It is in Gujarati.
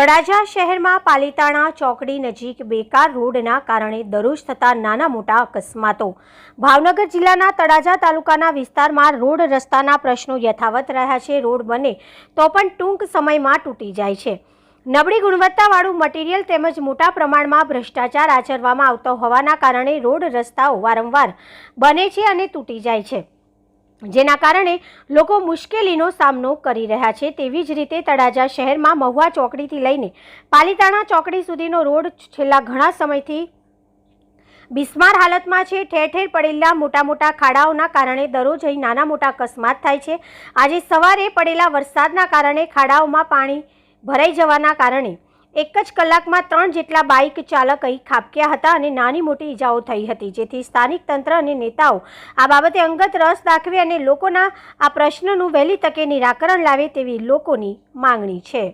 તળાજા શહેરમાં પાલિતાણા ચોકડી નજીક બેકાર રોડના કારણે દરરોજ થતા નાના મોટા અકસ્માતો. ભાવનગર જિલ્લાના તળાજા તાલુકાના વિસ્તારમાં રોડ રસ્તાના પ્રશ્નો યથાવત રહ્યા છે. રોડ બને તો પણ ટૂંક સમયમાં તૂટી જાય છે. નબળી ગુણવત્તાવાળું મટીરિયલ તેમજ મોટા પ્રમાણમાં ભ્રષ્ટાચાર આચરવામાં આવતો હોવાના કારણે રોડ રસ્તાઓ વારંવાર બને છે અને તૂટી જાય છે. જેના કારણે લોકો મુશ્કેલીનો સામનો કરી રહ્યા છે તેવી જ રીતે તળાજા શહેરમાં મહુવા ચોકડીથી લઈને પાલીતાણા ચોકડી સુધીનો રોડ છેલ્લા ઘણા સમયથી બિસ્માર હાલતમાં છે. ઠેર ઠેર પડેલા મોટા મોટા ખાડાઓના કારણે દરરોજ અહીં નાના મોટા અકસ્માત થાય છે. આજે સવારે પડેલા વરસાદના કારણે ખાડાઓમાં પાણી ભરાઈ જવાના કારણે એક જ કલાકમાં ત્રણ જેટલા બાઇક ચાલક અહીં ખાબક્યા હતા અને નાની મોટી ઈજાઓ થઈ હતી, જેથી સ્થાનિક તંત્ર અને નેતાઓ આ બાબતે અંગત રસ દાખવે અને લોકોના આ પ્રશ્નનું વહેલી તકે નિરાકરણ લાવે તેવી લોકોની માંગણી છે.